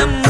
I'm